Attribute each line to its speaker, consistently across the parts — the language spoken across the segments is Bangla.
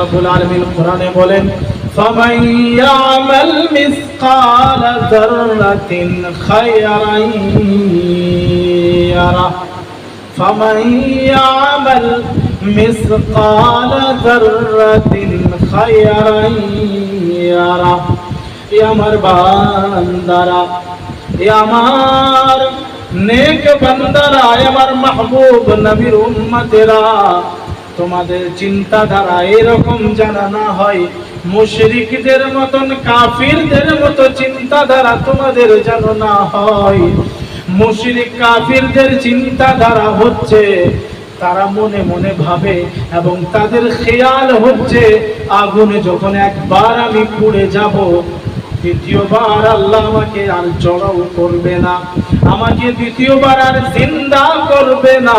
Speaker 1: রব্বুল আলামিন কোরআনে বলেন, ফামান ইয়ামাল মিসকাল যাররাতিন খায়রান ইয়ারা। ফামান ইয়ামাল মিসকাল যাররাতিন খায়রান ইয়ারা। এ আমার বান্দারা, এ আমার নেক বান্দারা, এ আমার মাহবুব নবীর উম্মতেরা। তোমাদের চিন্তাধারা এরকম জানা না হয়। মুশরিকদের মতন কাফিরদের মতো চিন্তাধারা তোমাদের যেন না হয়। মুশরিক কাফিরদের চিন্তাধারা হচ্ছে, তারা মনে মনে ভাবে এবং তাদের খেয়াল হচ্ছে, আগুনে যখন একবার আমি পুড়ে যাব, দ্বিতীয়বার আল্লাহ আমাকে আর জড়াও করবে না, আমাকে দ্বিতীয়বার আর জিন্দা করবে না।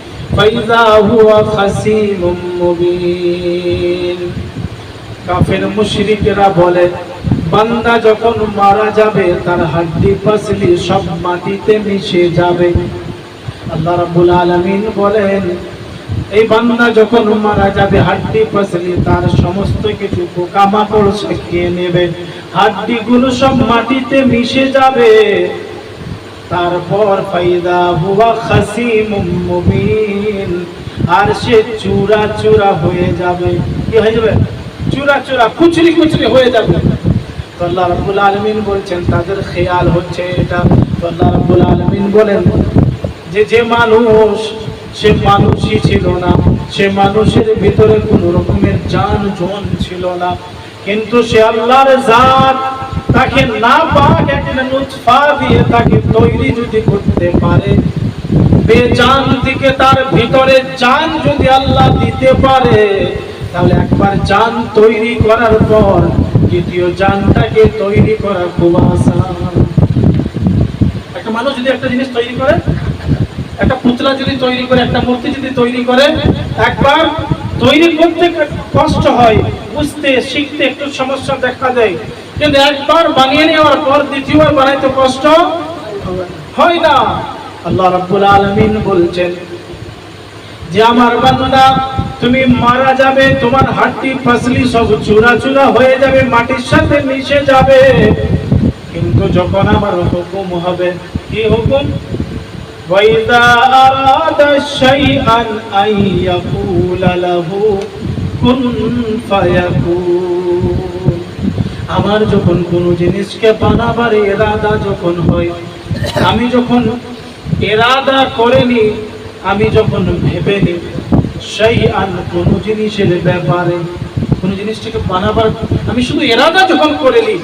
Speaker 1: فإذا هو خصيم مبين কাফের মুশরিকরা বলে বান্দা যখন মারা যাবে তার হাড্ডি পাসলি সব মাটিতে মিশে যাবে আল্লাহ রাব্বুল আলামিন বলেন এই বান্দা যখন মারা যাবে হাড্ডি পাসলি তার সমস্ত কিছু পোকামাকড় সে খেয়ে নেবে হাড্ডি গুলো সব মাটিতে মিশে যাবে তারপর ফাইদা হুয়া খাসিমুম মুবিন। আর সে চূড়া চূড়া হয়ে যাবে। কি হয়ে যাবে? চূড়া চূড়া কুচরি কুচরি হয়ে যাবে। তাদের খেয়াল হচ্ছে এটা। বলেন, যে যে মানুষ, সে মানুষই ছিল না। সে মানুষের ভিতরে কোন রকমের ছিল না। কিন্তু সে আল্লাহর জাত তাকে না পাক একটা নুতফা দিয়ে তাকে তৈরি যদি করতে পারে, বেজান থেকে তার ভিতরে জান যদি আল্লাহ দিতে পারে, তাহলে একবার জান তৈরি করার পর দ্বিতীয় জানটাকে তৈরি করা খুব আসান। একটা মানুষ যদি একটা জিনিস তৈরি করে, একটা পুতলা যদি তৈরি করে, একটা মূর্তি যদি তৈরি করে, একবার তৈরি করতে কষ্ট হয়, বুঝতে, শিখতে একটু সমস্যা দেখা দেয়। কিন্তু একবার বানিয়ে নেওয়ার পর দ্বিতীয়বার বানাইতে কষ্ট হয় না আল্লাহ রাব্বুল আলামিন বলছেন যে আমার বান্দা তুমি মারা যাবে তোমার হাড্ডি ফাসলি সব চূড়া চূড়া হয়ে যাবে মাটির সাথে মিশে যাবে কিন্তু যখন আমার হুকুম হবে কি হুকুম وإذا أراد شيئا أن يقول له كن فيكون আমার যখন কোন জিনিসকে বানাবার এরাদা যখন হয়, আমি যখন এরাদা করেনি আমি যখন ভেবে নি সেই আর কোন জিনিসের ব্যাপারে, কোন জিনিসটাকে বানাবার, আমি শুধু এরাদা যখন করেনি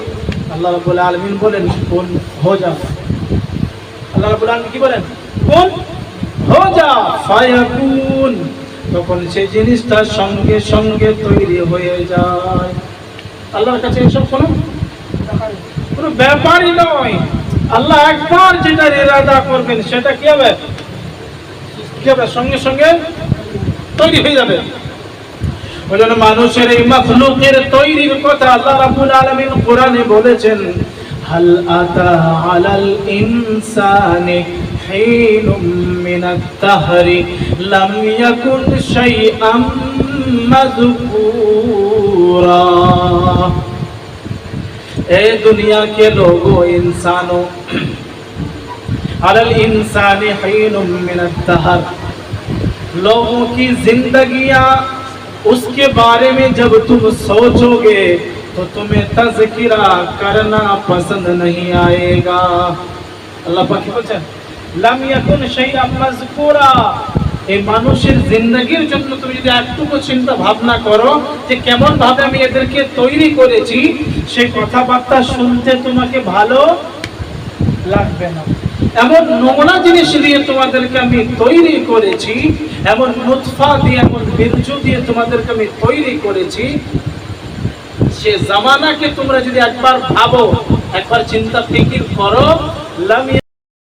Speaker 1: আল্লাহ রাব্বুল আলমিন বলেন, কোন হো যা আল্লাহ রাব্বুল আলামিন কি বলেন? কোন হো যা ফায়াকুন। তখন সেই জিনিসটা সঙ্গে সঙ্গে তৈরি হয়ে যায়। আল্লাহর কাছে এসব কোনো কোনো ব্যাপারই নয় আল্লাহ একবার যেটা ইরাদা করবেন সেটা কি হবে কি হবে সঙ্গে সঙ্গে তৈরি হয়ে যাবে ওই জন্য মানুষের এই মখলুকের তৈরির কথা আল্লাহ রাব্বুল আলামিন কোরআনে বলেছেন হাল আতা আলাল ইনসানি حين من الدهر لم يكن شيئا مذكورا दूरा ए दुनिया के लोगों, इंसानों अरल इंसान मिनतहर लोगों की जिंदगियाँ, उसके बारे में जब तुम सोचोगे तो तुम्हें तस्करा करना पसंद नहीं आएगा। अल्लाह पाक लम यकुन शैया मजकूरा। এই মানুষের জিন্দগির জন্য তুমি যদি একটুকু চিন্তা ভাবনা করো যে কেমন ভাবে আমি এদেরকে তৈরি করেছি, সেই কথাবার্তা শুনতে তোমাকে ভালো লাগবে না। এমন নোংরা জিনিস দিয়ে তোমাদেরকে আমি তৈরি করেছি, এমন নুৎফা দিয়ে, এমন বীর্য দিয়ে তোমাদেরকে আমি তৈরি করেছি, সে জামানাকে তোমরা যদি একবার ভাবো, একবার চিন্তা ফিকির করো লাম